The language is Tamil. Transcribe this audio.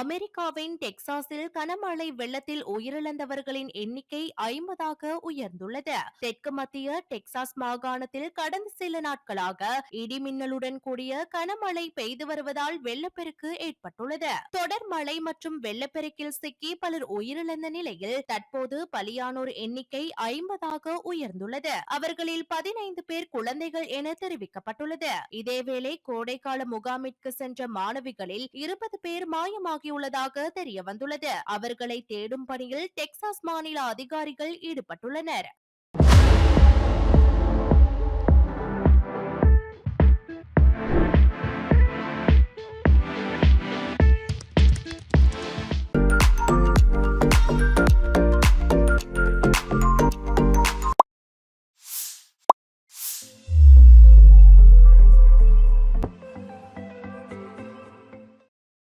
அமெரிக்காவின் டெக்சாஸில் கனமழை வெள்ளத்தில் உயிரிழந்தவர்களின் எண்ணிக்கை ஐம்பதாக உயர்ந்துள்ளது. தெற்கு மத்திய டெக்சாஸ் மாகாணத்தில் கடந்த சில நாட்களாக இடிமின்னலுடன் கூடிய கனமழை பெய்து வருவதால் வெள்ளப்பெருக்கு ஏற்பட்டுள்ளது. தொடர் மழை மற்றும் வெள்ளப்பெருக்கில் சிக்கி பலர் உயிரிழந்த நிலையில் தற்போது பலியானோர் எண்ணிக்கை ஐம்பதாக உயர்ந்துள்ளது. அவர்களில் பதினைந்து பேர் குழந்தைகள் என தெரிவிக்கப்பட்டுள்ளது. இதேவேளை கோடைக்கால முகாமிற்கு சென்ற மாணவிகளில் இருபது பேர் ஆகியுள்ளதாக தெரிய வந்துள்ளது அவர்களை தேடும் பணியில் டெக்சாஸ் மாநில அதிகாரிகள் ஈடுபட்டுள்ளனர்.